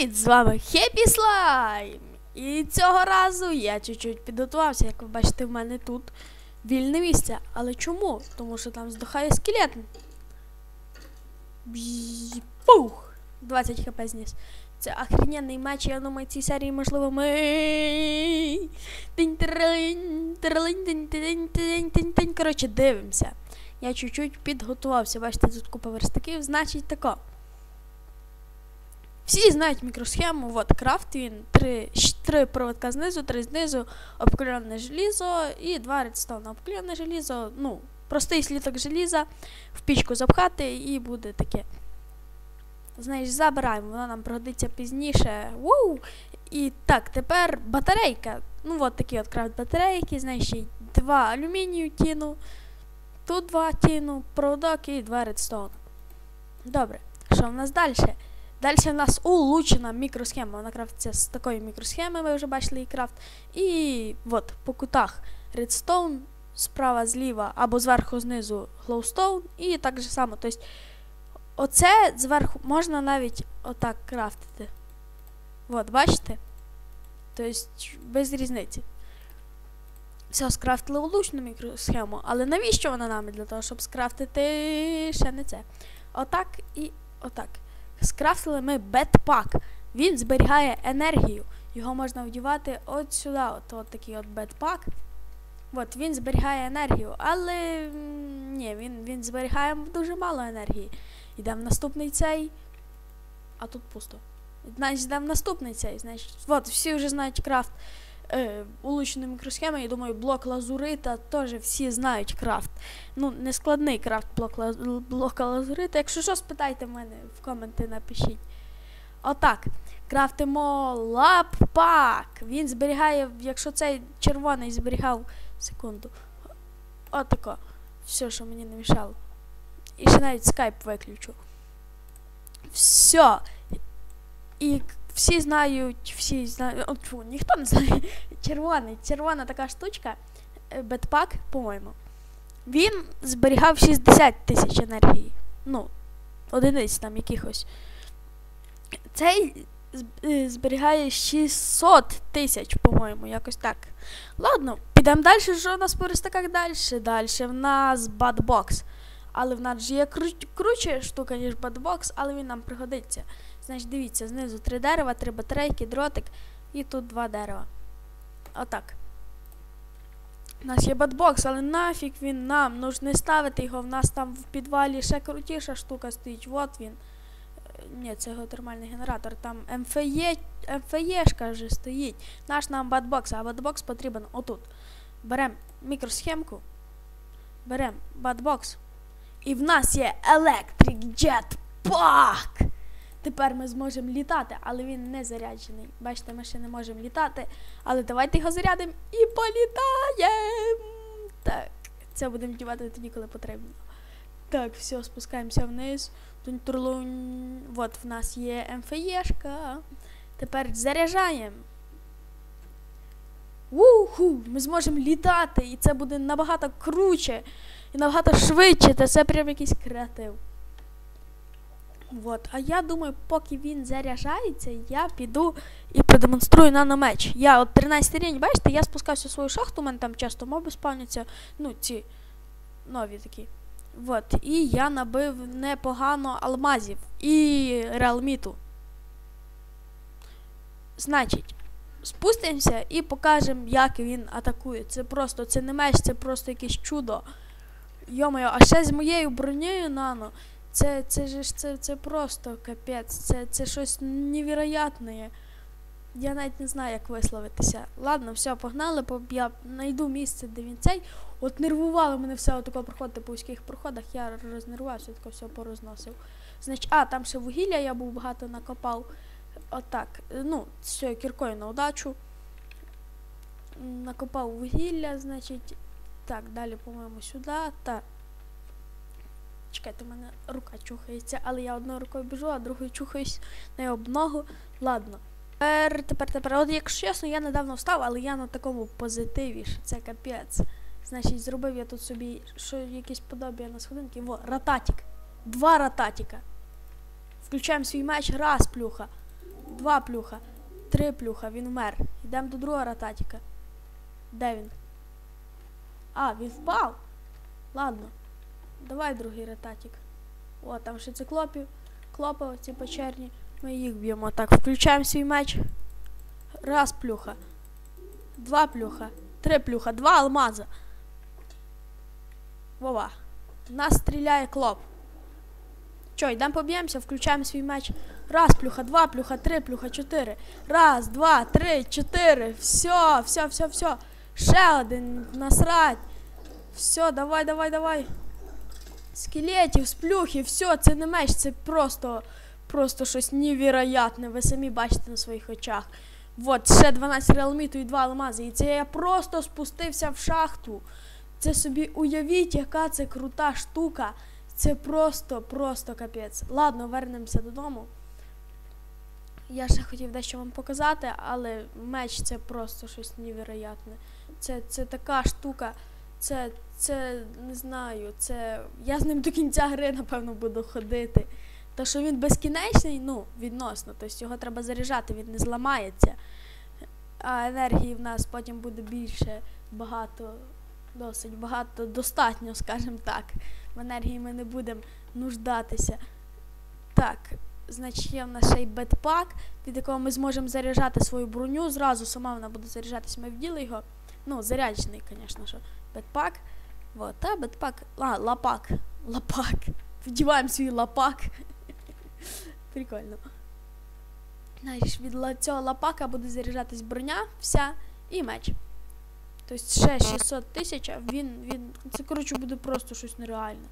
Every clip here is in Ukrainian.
Привіт, з вами Хеппі Слайм! І цього разу я чуть-чуть підготувався, як ви бачите, в мене тут вільне місце. Але чому? Тому що там здохає скелет. Пух! 20 хп зніс. Це охрененний меч, я думаю, цій серії, можливо, ми. Коротше, дивимося. Я чуть-чуть підготувався. Бачите, тут купа верстаків, значить тако. Всі знають мікросхему, от крафт він, три, три проводка знизу, три знизу, обкляне желізо і два редстоуна. Обкляне желізо, ну, простий сліток желіза, в пічку запхати і буде таке. Знаєш, забираємо, воно нам пригодиться пізніше. Вау! І так, тепер батарейка. Ну, от такі от крафт батарейки, знаєш, два алюмінію тіну, тут два тіну, проводок і два редстоун. Добре, що в нас далі? Далі в нас улучшена мікросхема. Вона крафтиться з такої мікросхеми, ви вже бачили її крафт. І от по кутах Redstone, справа зліва або зверху знизу Glowstone. І так же само. Тобто, оце зверху можна навіть отак крафтити. От, бачите? Тобто, без різниці. Все, скрафтили улучшену мікросхему, але навіщо вона нам? Для того, щоб скрафтити ще не це. Отак і отак. Скрафтили ми бетпак. Він зберігає енергію. Його можна вдівати от сюди, от, от такий от бетпак. От, він зберігає енергію, але ні, він, він зберігає дуже мало енергії. Йдемо в наступний цей. А тут пусто. Значить, йдемо в наступний цей. Значить, от, всі вже знають крафт е, улучшеної мікросхеми. Я думаю, блок лазурита теж всі знають крафт. Ну, не складний крафт блок, лаз- блока лазурита. Якщо що, спитайте мене в коменти, напишіть. Отак. Крафтимо лаппак. Він зберігає, якщо цей червоний зберігав. Секунду. Отако. Все, що мені не мішало. І ще навіть скайп виключу. Все. І всі знають, всі знають. О, ніхто не знає. Червоний, червона така штучка. е, Бетпак, по-моєму. Він зберігав 60 тисяч енергії. Ну, одиниць там якихось. Цей е, зберігає 600 тисяч, по-моєму, якось так. Ладно, підемо далі. Що у нас по верстаках далі? Далі в нас бадбокс. Але в нас же є кру- круче штука, ніж бадбокс, але він нам пригодиться. Значить, дивіться, знизу три дерева, три батарейки, дротик і тут два дерева. Отак. У нас є бадбокс, але нафіг він нам. Ну ж не ставити його. В нас там в підвалі ще крутіша штука стоїть. От він. Е, Ні, це геотермальний генератор. Там МФЄ, МФЄшка вже стоїть. Наш нам бадбокс, а бадбокс потрібен отут. Беремо мікросхемку, беремо бадбокс. І в нас є Electric Jetpack. Тепер ми зможемо літати, але він не заряджений. Бачите, ми ще не можемо літати. Але давайте його зарядимо і політаємо. Так, це будемо дівати тоді, коли потрібно. Так, все, спускаємося вниз. От в нас є МФЄшка. Тепер заряджаємо. Уху! Ми зможемо літати, і це буде набагато круче і набагато швидше. Та це прям якийсь креатив. Вот. А я думаю, поки він заряджається, я піду і продемонструю наномеч. Я от 13 рівень, бачите, я спускався в свою шахту, у мене там часто моби спавняться, ну, ці нові такі. Вот. І я набив непогано алмазів і реалміту. Значить, спустимося і покажемо, як він атакує. Це просто, це не меч, це просто якесь чудо. Йомаю, а ще з моєю бронею нано. Це, це ж це, це просто капець, це, це щось невероятне. Я навіть не знаю, як висловитися. Ладно, все, погнали, я знайду місце, де він цей. От нервувало мене все отако проходити по вузьких проходах, я рознервувався, тако все порозносив. Значить, а, там ще вугілля я був багато накопав. Отак. Ну, все, кіркою на удачу. Накопав вугілля, значить. Так, далі, по-моєму, сюди. Так. Чекайте, у мене рука чухається, але я одною рукою біжу, а другою чухаюсь на об ногу. Ладно. Тепер, тепер, тепер. От якщо чесно, я недавно встав, але я на такому позитиві, що це капець. Значить, зробив я тут собі що якесь подобія на сходинки. Во, рататік. Два рататіка. Включаємо свій меч, раз плюха. Два плюха. Три плюха, він вмер. Йдемо до другого рататіка. Де він? А, він впав. Ладно. Давай другий рататік. О, там ще циклопів. Клопи оці печерні. Ми їх б'ємо. Так, включаємо свій меч. Раз плюха. Два плюха. Три плюха. Два алмаза. Вова. Нас стріляє клоп. Чо, йдемо поб'ємося, включаємо свій меч. Раз, плюха, два, плюха, три, плюха, чотири. Раз, два, три, чотири. Все, все, все, все. Ще один. Насрать. Все, давай, давай, давай. Скелетів, сплюхи, все, це не меч, це просто, просто щось невероятне. Ви самі бачите на своїх очах. От, ще 12 реалміту і 2 алмази. І це я просто спустився в шахту. Це собі уявіть, яка це крута штука. Це просто, просто капець. Ладно, вернемося додому. Я ще хотів дещо вам показати, але меч це просто щось невероятне. Це, це така штука. Це, це не знаю, це. Я з ним до кінця гри, напевно, буду ходити. То, що він безкінечний, ну, відносно, тобто його треба заряджати, він не зламається. А енергії в нас потім буде більше, багато, досить багато, достатньо, скажімо так. В енергії ми не будемо нуждатися. Так, значить, є в нас ще й бетпак, від якого ми зможемо заряджати свою броню. Зразу сама вона буде заряджатись, ми вділи його. Ну, заряджений, звісно що. Бетпак. Вот, та бетпак. А, лапак. Лапак. Вдіваємо свій лапак. Прикольно. Знаєш, від цього лапака буде заряджатись броня вся і меч. Тобто ще 600 тисяч, а він, він. Це, коротше, буде просто щось нереальне.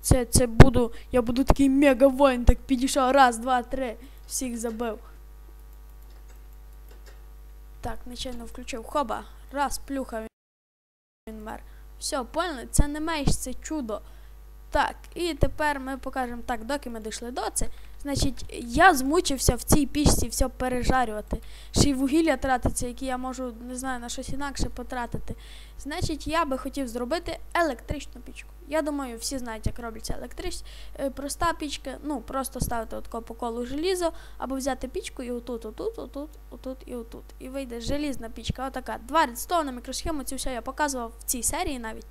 Це, це буду. Я буду такий мега воїн, так підійшов. Раз, два, три. Всіх забив. Так, нечайно включив. Хоба. Раз, плюха він- мер. Все, поняли? Це не меч, це чудо. Так, і тепер ми покажемо так, доки ми дійшли до це. Значить, я змучився в цій пічці все пережарювати. Ще й вугілля тратиться, які я можу, не знаю, на щось інакше потратити. Значить, я би хотів зробити електричну пічку. Я думаю, всі знають, як робиться електрична. Проста пічка, ну, просто ставити отко по колу желізо, або взяти пічку і отут, отут, отут, отут і отут. І вийде желізна пічка, отака. Два редстоуна, мікросхему, цю все я показував в цій серії навіть.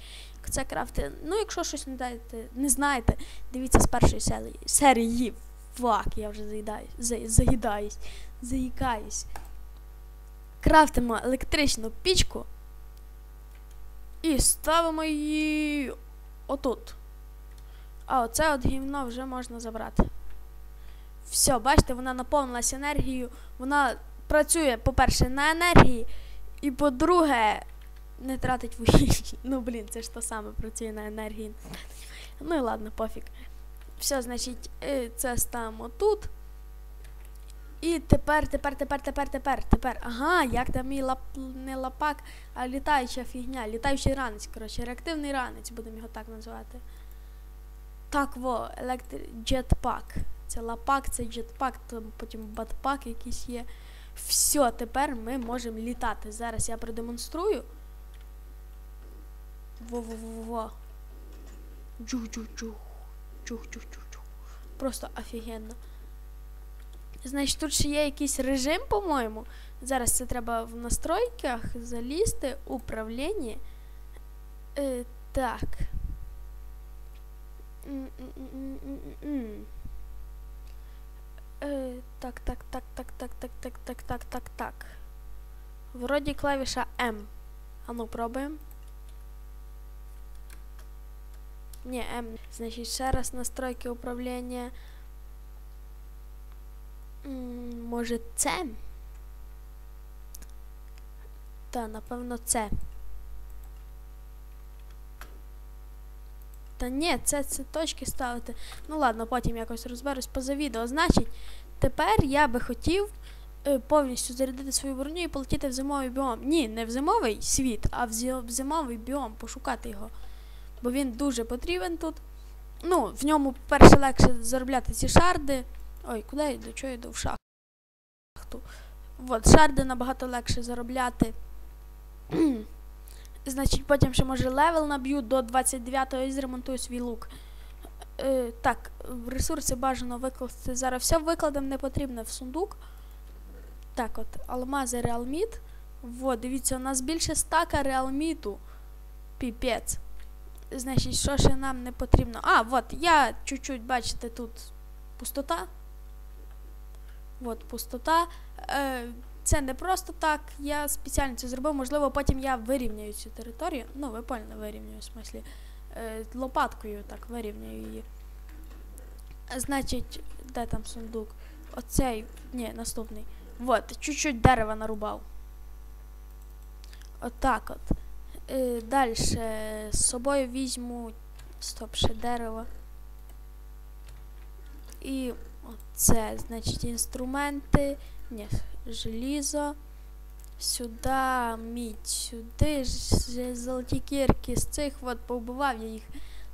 Це крафти. Ну, якщо щось не знаєте, не знаєте, дивіться з першої серії. серії. Фак, я вже заїдаюсь, за- заїдаюсь, заїкаюсь. Крафтимо електричну пічку і ставимо її отут. А оце от гівно вже можна забрати. Все, бачите, вона наповнилась енергією. Вона працює, по-перше, на енергії, і по-друге, не тратить вугілля. Ну, блін, це ж то саме працює на енергії. Ну і ладно, пофіг. Все, значить, е, це ставимо тут. І тепер, тепер, тепер, тепер, тепер, тепер. Ага, як там мій лап, не лапак, а літаюча фігня, літаючий ранець, коротше, реактивний ранець, будемо його так називати. Так, во, електр... джетпак. Це лапак, це джетпак, там потім батпак якийсь є. Все, тепер ми можемо літати. Зараз я продемонструю. Во-во-во-во. Джух-джух-джух. Чух-чух-чух-чух. Просто офігенно. Значить, тут ще є якийсь режим, по-моєму. Зараз це треба в настройках залізти, управління. Е, так. Е, так, так, так, так, так, так, так, так, так, так, так. Вроді клавіша М. А ну, пробуємо. Ні, М. Значить, ще раз настройки управління. Може це? Та, напевно, це. Та ні, це, це точки ставити. Ну ладно, потім якось розберусь поза відео. Значить, тепер я би хотів е, повністю зарядити свою броню і полетіти в зимовий біом. Ні, не в зимовий світ, а в зимовий біом, пошукати його. Бо він дуже потрібен тут. Ну, в ньому, по-перше, легше заробляти ці шарди. Ой, куди я йду? Чого я йду в шахту? От, шарди набагато легше заробляти. Значить, потім ще може левел наб'ю до 29-го і зремонтую свій лук. Е, так, ресурси бажано викласти. Зараз все викладемо не потрібне в сундук. Так от, алмази реалміт. Вот, дивіться, у нас більше стака реалміту. Піпець. Значить, що ще нам не потрібно? А, от, я чуть-чуть, бачите, тут пустота. От, пустота. Е, це не просто так. Я спеціально це зробив. Можливо, потім я вирівняю цю територію. Ну, ви поняли, вирівняю, в смислі. Е, лопаткою так вирівняю її. Значить, де там сундук? Оцей. Ні, наступний. Вот, чуть-чуть дерева нарубав. Отак от. Е, Далі з собою візьму. Стоп, ще дерево. І оце, значить, інструменти. Ні, желізо. Сюди, мідь, сюди ж золоті кірки. З цих от повбивав я їх.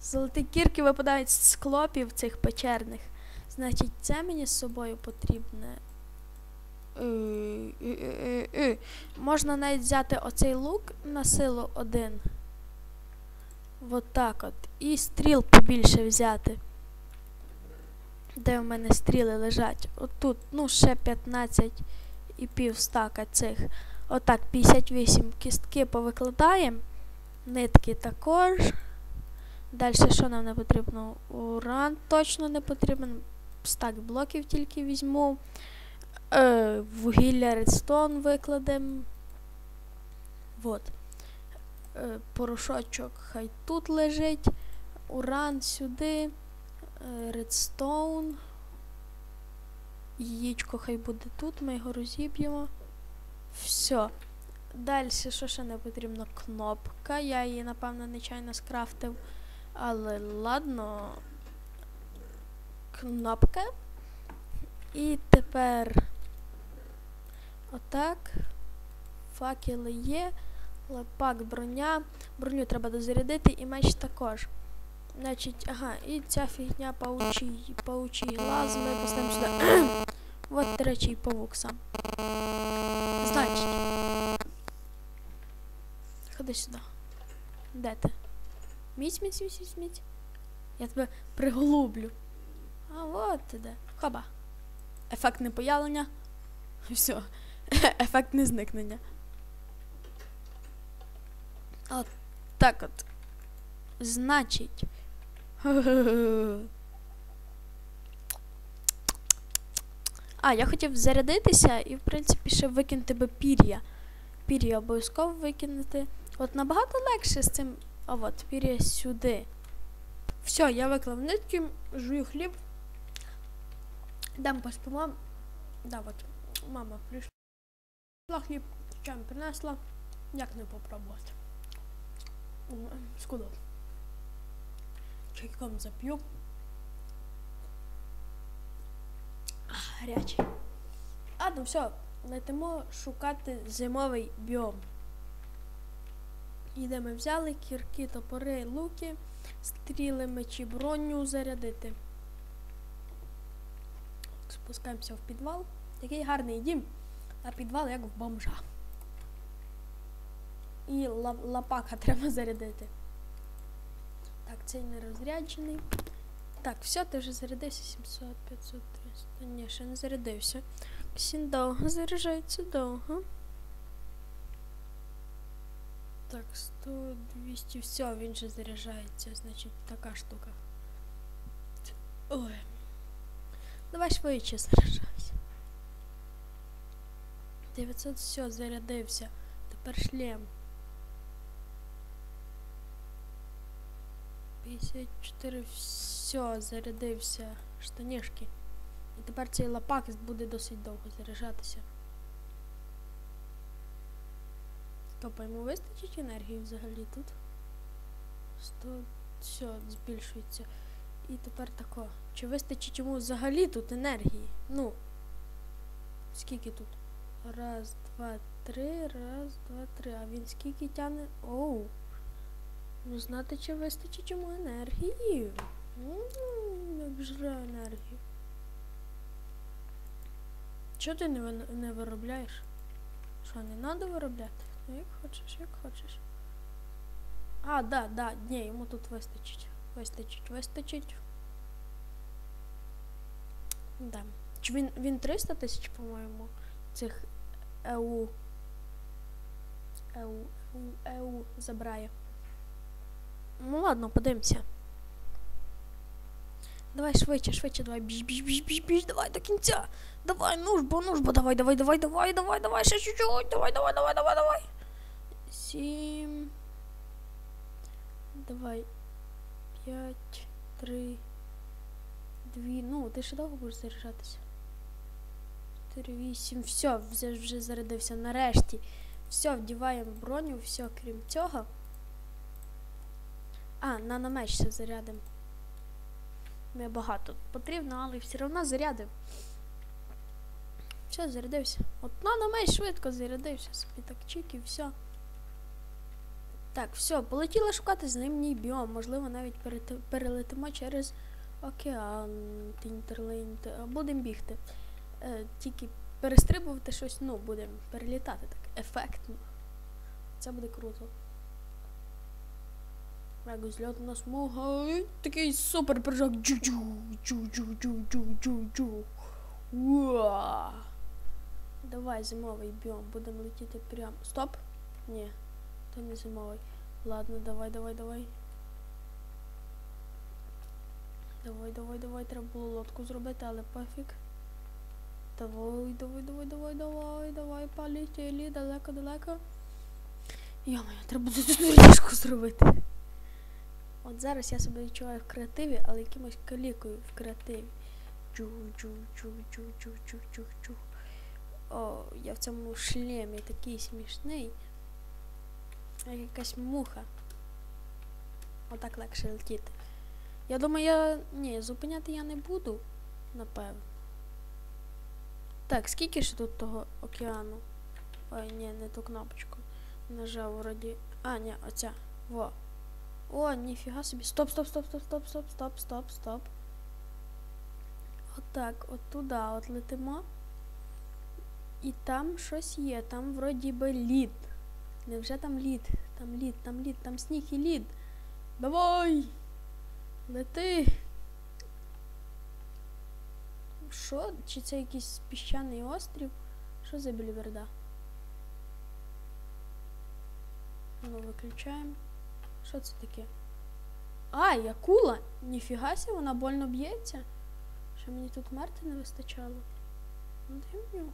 Золоті кірки випадають з склопів цих печерних. Значить, це мені з собою потрібне. Е, е, е. Можна навіть взяти оцей лук на силу один. Вот так от. І стріл побільше взяти. Де в мене стріли лежать? Отут, ну, ще 15 і пів стака цих. Отак, 58 кістки повикладаємо. Нитки також. Далі що нам не потрібно? Уран точно не потрібен. Стак блоків тільки візьму. Е, вугілля редстон викладемо. Вот. Е, порошочок хай тут лежить. Уран сюди. Редстоун. Яєчко хай буде тут, ми його розіб'ємо. Все. Далі, що ще не потрібно? Кнопка. Я її, напевно, нечайно скрафтив. Але ладно. Кнопка. І тепер отак. Факели є. Лопак, броня. Броню треба дозарядити і меч також. Значить, ага, і ця фігня паучий, паучий глаз ми поставимо сюди. От, і павук сам. Значить. Ходи сюди. Де ти? Міць, міць, міць, міць, міць. Я тебе приголублю. А от ти де. Хоба. Ефект непоявлення. Все. Ефект незникнення. От так от. Значить. А, я хотів зарядитися і, в принципі, ще викинути би пір'я. Пір'я обов'язково викинути. От набагато легше з цим. А от, пір'я сюди. Все, я виклав нитки, жую хліб. Дам поспимо. Да, от, мама прийшла хліб, чам принесла. Як не попробувати? Скудо. Чайком зап'ю. Гарячий. А, ну все, летимо шукати зимовий біом. І де ми взяли кірки, топори, луки, стріли, мечі, броню зарядити. Спускаємося в підвал. Такий гарний дім, а підвал як в бомжа. І лапака треба зарядити. Так, цей не розряджений. Так, все, ти вже зарядився 700, 500, 300. Ні, ще не зарядився. Сін довго заряджається довго. Так, 100, 200, все, він же заряджається, значить, така штука. Ой. Давай швидше заряджайся. 900, все, зарядився. Тепер шлем. 54, все, зарядився штанішки. І тепер цей лопак буде досить довго заряджатися. Тобто йому вистачить енергії взагалі тут. 100, все, збільшується. І тепер тако. Чи вистачить йому взагалі тут енергії? Ну. Скільки тут? Раз, два, три, раз, два, три. А він скільки тягне? Оу. Ну, знати, чи вистачить йому енергії. Як жре енергію. Чого ти не, не виробляєш? Що, не треба виробляти? Ну, як хочеш, як хочеш. А, да, да, ні, йому тут вистачить. Вистачить, вистачить. Да. Чи він він 300 тисяч, по-моєму? Цих ЕУ. ЕУ, ЕУ, ЕУ забирає. Ну ладно, подивимося. Давай швидше, швидше, давай, біж, біж, біж, біж, біж, давай до кінця. Давай, ну ж бо, ну ж бо, давай, давай, давай, давай, давай, давай, ще чуть-чуть, давай, давай, давай, давай, давай. Сім. Давай. П'ять, три, дві. Ну, ти ще довго будеш заряджатися? Чотири, вісім. Все, вже, вже зарядився. Нарешті. Все, вдіваємо броню, все, крім цього. А, на намеч ще зарядимо. Не багато потрібно, але все одно зарядив. Все, зарядився. От на намеч швидко зарядився. Собі так чик і все. Так, все, полетіла шукати зимній біом. Можливо, навіть перелетимо через океан, Тінтерлейн. Будемо бігти. Е, тільки перестрибувати щось, ну, будемо перелітати так ефектно. Це буде круто. Мега зльотна смуга. і Такий супер прыжок. Давай, зимовий біом. Будемо летіти прямо. Стоп? Ні, то не зимовий. Ладно, давай, давай, давай. Давай, давай, давай. Треба було лодку зробити, але пофіг. Давай, давай, давай, давай, давай, давай, полетіли далеко, далеко. Йо-моє, треба ліжку зробити. От зараз я себе відчуваю в креативі, але якимось калікою в креативі. Чух, чух, чух, чух, чух, чух, чух. О, я в цьому шлемі такий смішний. Як якась муха. Отак легше летіти. Я думаю, я. Ні, зупиняти я не буду, напевно. Так, скільки ж тут того океану? Ой, ні, не ту кнопочку. Нажав вроді. А, ні, оця. Во. О, ніфіга собі. Стоп, стоп, стоп, стоп, стоп, стоп, стоп, стоп, стоп. Отак, от туди от летимо. І там щось є, там вроді би лід. Невже там лід? Там лід, там лід, там сніг і лід. Давай! Лети! Що? Чи це якийсь піщаний острів? Що за більверда? Ну, виключаємо. Що це таке? А, якула! Ніфіга сі, вона больно б'ється. Що мені тут мерти не вистачало? Ну, дай нюх.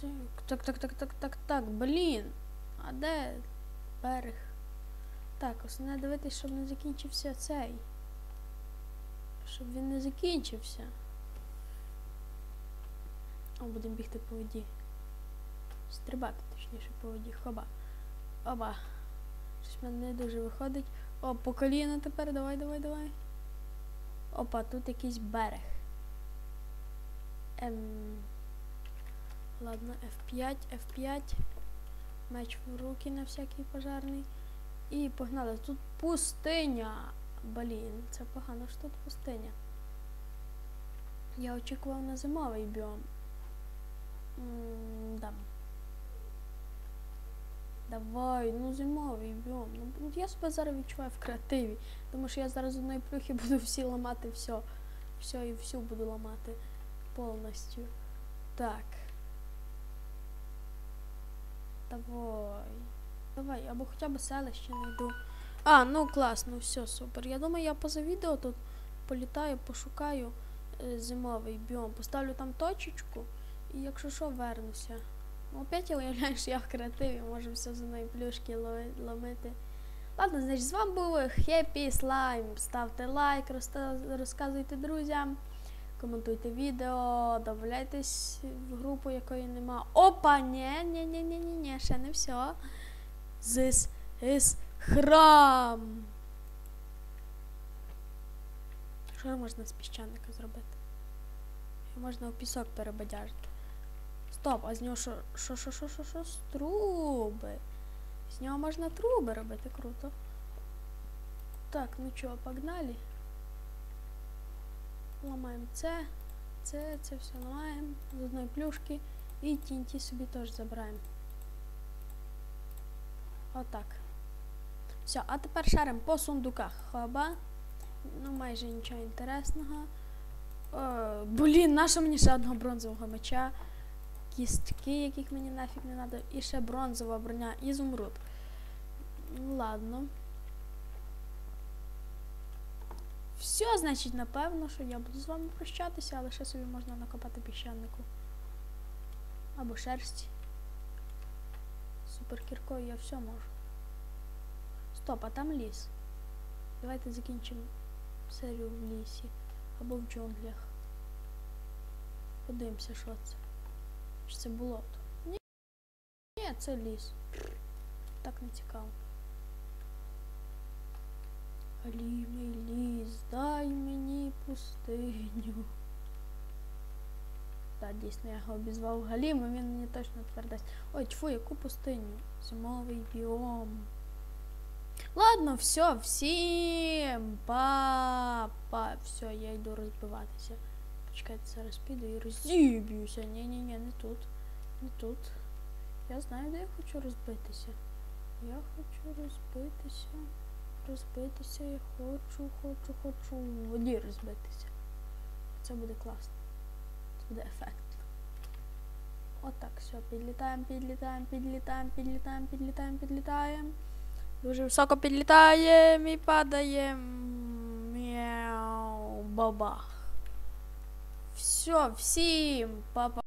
Так, так, так, так, так, так, так, блін. А де берег? Так, основне дивитись, щоб не закінчився цей. Щоб він не закінчився. О, будемо бігти по воді. Стрибати, точніше, по воді. Хоба. Оба. Щось в мене не дуже виходить. О, по коліна тепер, давай, давай, давай. Опа, тут якийсь берег. Ем... Ладно, F5, F5. Меч в руки на всякий пожарний. І погнали. Тут пустиня. Блін, це погано, що тут пустиня. Я очікував на зимовий біом. М-да. Давай, ну зимовий біом. Ну, я себе зараз відчуваю в креативі. Тому що я зараз з одної плюхи буду всі ламати все. Все і всю буду ламати повністю. Так. Давай. Давай, або хоча б селище знайду. А, ну класно, все, супер. Я думаю, я поза відео тут політаю, пошукаю е, зимовий біом, поставлю там точечку і якщо що, вернуся. Ну, опять я уявляю, що я в креативі, можу все з одної плюшки ломити. Ладно, значить, з вами був Happy Slime. Ставте лайк, розказуйте друзям, коментуйте відео, додавайтесь в групу, якої нема. Опа, ні, ні, ні, ні, ні, ні, ще не все. This is храм. Що можна з піщаника зробити? Можна у пісок перебадяжити. Стоп, а з нього що, що, що, що, що, що, з труби? З нього можна труби робити, круто. Так, ну чого, погнали. Ламаємо це, це, це все ламаємо з одної плюшки і TNT собі теж забираємо. Отак. Все, а тепер шаримо по сундуках. Хоба. Ну, майже нічого інтересного. О, блін, наша мені ще одного бронзового меча. кістки, яких мені нафіг не треба, і ще бронзова броня, ізумруд. Ну, Ладно. Все, значить, напевно, що я буду з вами прощатися, але ще собі можна накопати піщанику. Або шерсті. Суперкіркою я все можу. Стоп, а там ліс. Давайте закінчимо серію в лісі. Або в джунглях. Подивимося, що це. Чи це болото? Ні, Ні, це ліс. Так не цікаво. Галімий ліс, дай мені пустиню. Так, дійсно, я його обізвав Галімом, він мені точно тепер дасть. Ой, тьфу, яку пустиню? Зимовий біом. Ладно, все, всім па-па. Все, я йду розбиватися. Почекайте, зараз піду і розіб'юся. Ні-ні-ні, не тут. Не тут. Я знаю, де я хочу розбитися. Я хочу розбитися. Розбитися, я хочу, хочу, хочу в воді розбитися. Це буде класно. Це буде ефектно. Отак, все, підлітаємо, підлітаємо, підлітаємо, підлітаємо, підлітаємо, підлітаємо. Дуже високо підлітаємо і падаємо. Мяу, бабах. Все, всім, папа.